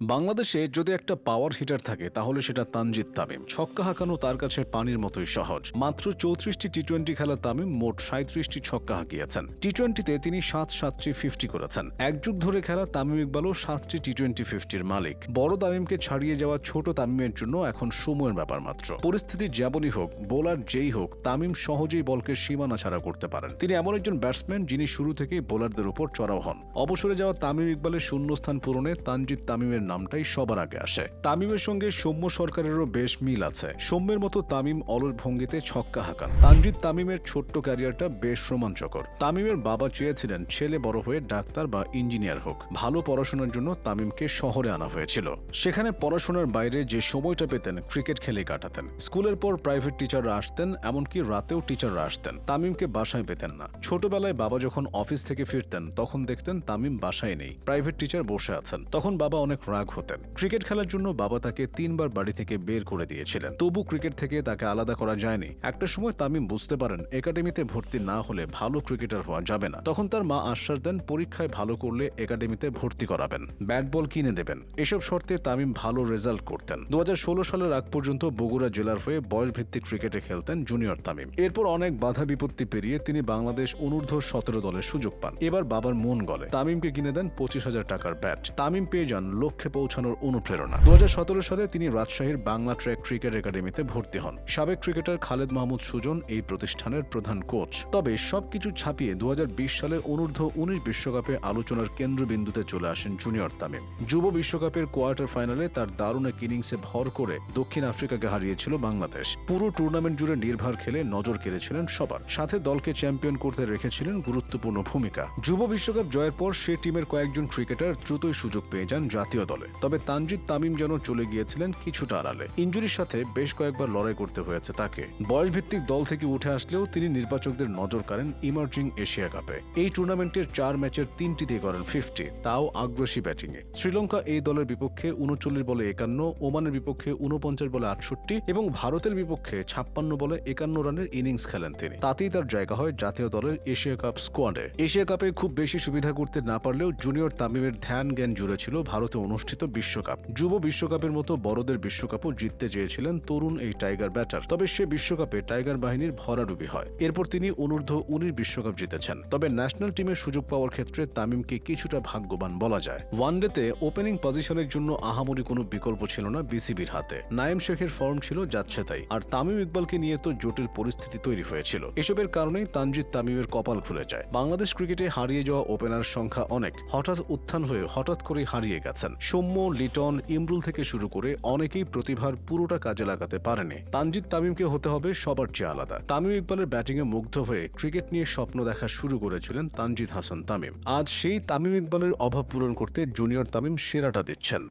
বাংলাদেশে যদি একটা পাওয়ার হিটার থাকে, তাহলে সেটা তানজিদ তামিম। ছক্কা হাঁকানো তার কাছে পানির মতোই সহজ। মাত্র চৌত্রিশটি টি টোয়েন্টি খেলা তামিম মোট সাঁত্রিশটি ছক্কা হাঁকিয়েছেন। টি টোয়েন্টিতে তিনি সাত সাতটি ফিফটি করেছেন। এক যুগ ধরে খেলা তামিম ইকবালও সাতটি টি টোয়েন্টি ফিফটির মালিক। বড় তামিমকে ছাড়িয়ে যাওয়া ছোট তামিমের জন্য এখন সময়ের ব্যাপার মাত্র। পরিস্থিতি যেমনই হোক, বোলার যেই হোক, তামিম সহজেই বলকে সীমানা ছাড়া করতে পারেন। তিনি এমন একজন ব্যাটসম্যান যিনি শুরু থেকেই বোলারদের উপর চড়াও হন। অবসরে যাওয়া তামিম ইকবালের শূন্যস্থান পূরণে তানজিদ তামিমের নামটাই সবার আগে আসে। তামিমের সঙ্গে সৌম্য সরকারেরও বেশ মিল আছে। সৌম্যের মতো তামিম অলস ভঙ্গিতে ছক্কা হাঁকান। তানজিদ তামিমের ছোট্ট ক্যারিয়ারটা বেশ রোমাঞ্চকর। তামিমের বাবা চেয়েছিলেন ছেলে বড় হয়ে ডাক্তার বা ইঞ্জিনিয়ার হোক। ভালো পড়াশোনার জন্য তামিমকে শহরে আনা হয়েছিল। সেখানে পড়াশোনার বাইরে যে সময়টা পেতেন, ক্রিকেট খেলে কাটাতেন। স্কুলের পর প্রাইভেট টিচাররা আসতেন, এমনকি রাতেও টিচাররা আসতেন। তামিমকে বাসায় পেতেন না। ছোটবেলায় বাবা যখন অফিস থেকে ফিরতেন, তখন দেখতেন তামিম বাসায় নেই। প্রাইভেট টিচার বসে আছেন। তখন বাবা অনেক রাগ হতেন। ক্রিকেট খেলার জন্য বাবা তাকে তিনবার বাড়ি থেকে বের করে দিয়েছিলেন। তবু ক্রিকেট থেকে তাকে আলাদা করা যায়নি। একটা সময় তামিম বুঝতে পারেন, একাডেমিতে ভর্তি না হলে ভালো ক্রিকেটার হওয়া যাবে না। তখন তার মা আশ্বাস দেন, পরীক্ষায় ভালো করলে একাডেমিতে ভর্তি করাবেন। ব্যাট বল কিনে দেবেন। এসব শর্তে তামিম ভালো রেজাল্ট করতেন। দু সালের আগ পর্যন্ত বগুড়া জেলার হয়ে বয়সভিত্তিক ক্রিকেটে খেলতেন জুনিয়র তামিম। এরপর অনেক বাধা বিপত্তি পেরিয়ে তিনি বাংলাদেশ অনূর্ধ্ব সতেরো দলের সুযোগ পান। এবার বাবার মন গলে। তামিমকে কিনে দেন পঁচিশ হাজার টাকার ব্যাট। তামিম পেয়ে যান লক্ষ্যে পৌঁছানোর অনুপ্রেরণা। দু হাজার সতেরো সালে তিনি রাজশাহীর বাংলা ট্র্যাক ক্রিকেট একাডেমিতে ভর্তি হন। সাবেক ক্রিকেটার খালেদ মাহমুদ সুজন এই প্রতিষ্ঠানের প্রধান কোচ। তবে সবকিছু ছাপিয়ে দু সালে অনূর্ধ্ব উনিশ বিশ্বকাপে আলোচনার কেন্দ্রবিন্দুতে চলে আসেন জুনিয়র তামিম। যুব বিশ্বকাপের কোয়ার্টার ফাইনালে তার দারুণ এক ইনিংসে ভর করে দক্ষিণ আফ্রিকাকে হারিয়েছিল বাংলাদেশ। পুরো টুর্নামেন্ট জুড়ে নির্ভর খেলে নজর কেড়েছিলেন সবার। সাথে দলকে চ্যাম্পিয়ন করতে রেখেছিলেন গুরুত্বপূর্ণ ভূমিকা। যুব বিশ্বকাপ জয়ের পর সে টিমের কয়েকজন ক্রিকেটার দ্রুতই সুযোগ পেয়ে যান জাতীয় দলে। তবে তানজিদ তামিম যেন চলে গিয়েছিলেন কিছুটা আড়ালে। ইঞ্জুরির সাথে বেশ কয়েকবার লড়াই করতে হয়েছে তাকে। বয়সভিত্তিক দল থেকে উঠে আসলেও তিনি নির্বাচকদের নজর কাড়েন ইমার্জিং এশিয়া কাপে। এই টুর্নামেন্টের চার ম্যাচের তিনটিতে করেন ফিফটি, তাও আগ্রাসী ব্যাটিংয়ে শ্রীলঙ্কা এই দলের বিপক্ষে উনচল্লিশ বলে একান্ন, ওমানের বিপক্ষে উনপঞ্চাশ বলে আটষট্টি এবং ভারতের বিপক্ষে ছাপ্পান্ন বলে একান্ন রানের ইনিংস খেলেন তিনি। তাতেই তার জায়গা হয় জাতীয় দলের এশিয়া কাপ স্কোয়াডে। এশিয়া কাপে খুব বেশি সুবিধা করতে না পারলেও জুনিয়র তামিমের ধ্যান জ্ঞান জুড়ে ছিল ভারতে অনুষ্ঠিত বিশ্বকাপ। যুব বিশ্বকাপের মতো বড়দের বিশ্বকাপও জিততে চেয়েছিলেন তরুণ এই টাইগার ব্যাটার। তবে সে বিশ্বকাপে টাইগার বাহিনীর ভরাডুবি হয়। এরপর তিনি অনূর্ধ্ব উনিশ বিশ্বকাপ জিতেছেন। তবে ন্যাশনাল টিমের সুযোগ পাওয়ার ক্ষেত্রে তামিমকে কিছুটা ভাগ্যবান বলা যায়। ওয়ানডেতে ওপেনিং পজিশনের জন্য আহামরি কোনো বিকল্প ছিল না বিসিবির হাতে। নাইম শেখের ফর্ম ছিল যাচ্ছে তাই। আর তামিম ইকবালকে নিয়ে তো জটিল পরিস্থিতি তৈরি হয়েছিল। এসবের কারণেই তানজিদ তামিমের কপাল খুলে যায়। বাংলাদেশ ক্রিকেটে হারিয়ে যাওয়া ওপেনার সংখ্যা অনেক। হঠাৎ উত্থান হয়ে হঠাৎ করে হারিয়ে গেছেন। সৌম্য, লিটন, ইমরুল থেকে শুরু করে অনেকেই প্রতিভার পুরোটা কাজে লাগাতে পারেনি। তানজিদ তামিমকে হতে হবে সবার চেয়ে আলাদা। তামিম ইকবালের ব্যাটিংয়ে মুগ্ধ হয়ে ক্রিকেট নিয়ে স্বপ্ন দেখা শুরু করেছিলেন তানজিদ হাসান তামিম। আজ সেই তামিম ইকবালের অভাব পূরণ করতে জুনিয়র তামিম সেরাটা দিচ্ছেন।